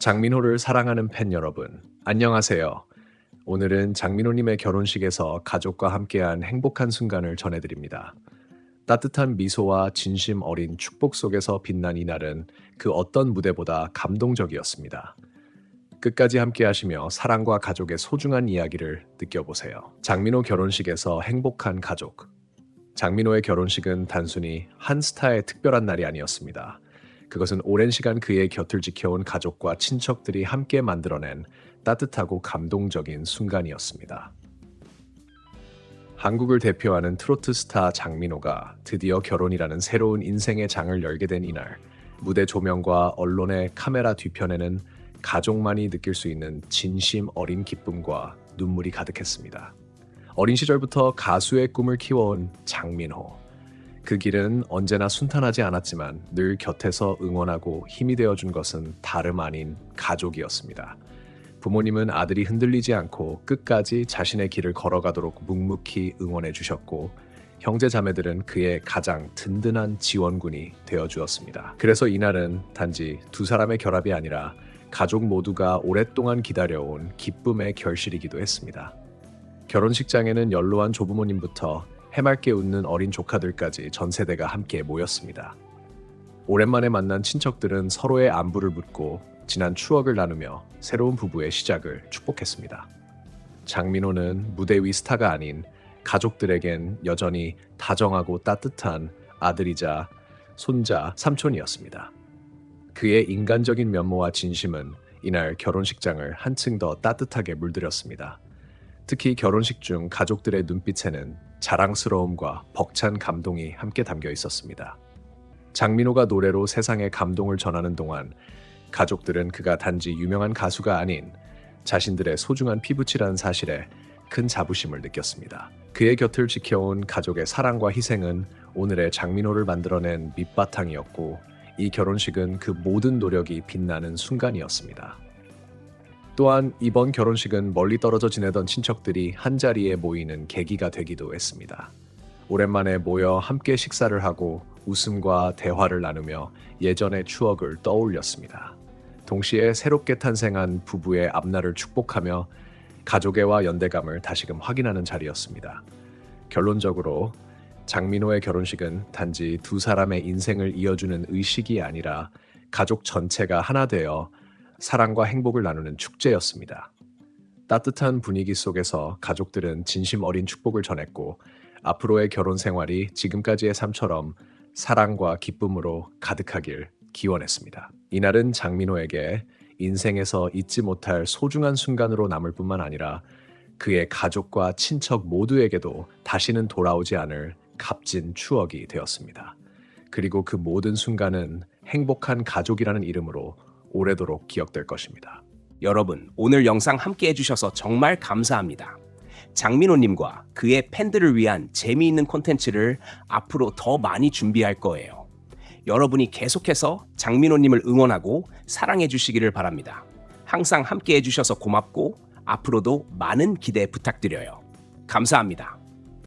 장민호를 사랑하는 팬 여러분, 안녕하세요. 오늘은 장민호님의 결혼식에서 가족과 함께한 행복한 순간을 전해드립니다. 따뜻한 미소와 진심 어린 축복 속에서 빛난 이날은 그 어떤 무대보다 감동적이었습니다. 끝까지 함께 하시며 사랑과 가족의 소중한 이야기를 느껴보세요. 장민호 결혼식에서 행복한 가족. 장민호의 결혼식은 단순히 한 스타의 특별한 날이 아니었습니다. 그것은 오랜 시간 그의 곁을 지켜온 가족과 친척들이 함께 만들어낸 따뜻하고 감동적인 순간이었습니다. 한국을 대표하는 트로트 스타 장민호가 드디어 결혼이라는 새로운 인생의 장을 열게 된 이날, 무대 조명과 언론의 카메라 뒤편에는 가족만이 느낄 수 있는 진심 어린 기쁨과 눈물이 가득했습니다. 어린 시절부터 가수의 꿈을 키워온 장민호. 그 길은 언제나 순탄하지 않았지만 늘 곁에서 응원하고 힘이 되어준 것은 다름 아닌 가족이었습니다. 부모님은 아들이 흔들리지 않고 끝까지 자신의 길을 걸어가도록 묵묵히 응원해 주셨고 형제 자매들은 그의 가장 든든한 지원군이 되어 주었습니다. 그래서 이날은 단지 두 사람의 결합이 아니라 가족 모두가 오랫동안 기다려온 기쁨의 결실이기도 했습니다. 결혼식장에는 연로한 조부모님부터 해맑게 웃는 어린 조카들까지 전 세대가 함께 모였습니다. 오랜만에 만난 친척들은 서로의 안부를 묻고 지난 추억을 나누며 새로운 부부의 시작을 축복했습니다. 장민호는 무대 위 스타가 아닌 가족들에겐 여전히 다정하고 따뜻한 아들이자 손자, 삼촌이었습니다. 그의 인간적인 면모와 진심은 이날 결혼식장을 한층 더 따뜻하게 물들였습니다. 특히 결혼식 중 가족들의 눈빛에는 자랑스러움과 벅찬 감동이 함께 담겨 있었습니다. 장민호가 노래로 세상에 감동을 전하는 동안 가족들은 그가 단지 유명한 가수가 아닌 자신들의 소중한 피부치라는 사실에 큰 자부심을 느꼈습니다. 그의 곁을 지켜온 가족의 사랑과 희생은 오늘의 장민호를 만들어낸 밑바탕이었고 이 결혼식은 그 모든 노력이 빛나는 순간이었습니다. 또한 이번 결혼식은 멀리 떨어져 지내던 친척들이 한자리에 모이는 계기가 되기도 했습니다. 오랜만에 모여 함께 식사를 하고 웃음과 대화를 나누며 예전의 추억을 떠올렸습니다. 동시에 새롭게 탄생한 부부의 앞날을 축복하며 가족애와 연대감을 다시금 확인하는 자리였습니다. 결론적으로 장민호의 결혼식은 단지 두 사람의 인생을 이어주는 의식이 아니라 가족 전체가 하나 되어 사랑과 행복을 나누는 축제였습니다. 따뜻한 분위기 속에서 가족들은 진심 어린 축복을 전했고 앞으로의 결혼 생활이 지금까지의 삶처럼 사랑과 기쁨으로 가득하길 기원했습니다. 이날은 장민호에게 인생에서 잊지 못할 소중한 순간으로 남을 뿐만 아니라 그의 가족과 친척 모두에게도 다시는 돌아오지 않을 값진 추억이 되었습니다. 그리고 그 모든 순간은 행복한 가족이라는 이름으로 오래도록 기억될 것입니다. 여러분, 오늘 영상 함께 해주셔서 정말 감사합니다. 장민호님과 그의 팬들을 위한 재미있는 콘텐츠를 앞으로 더 많이 준비할 거예요. 여러분이 계속해서 장민호님을 응원하고 사랑해 주시기를 바랍니다. 항상 함께 해주셔서 고맙고 앞으로도 많은 기대 부탁드려요. 감사합니다.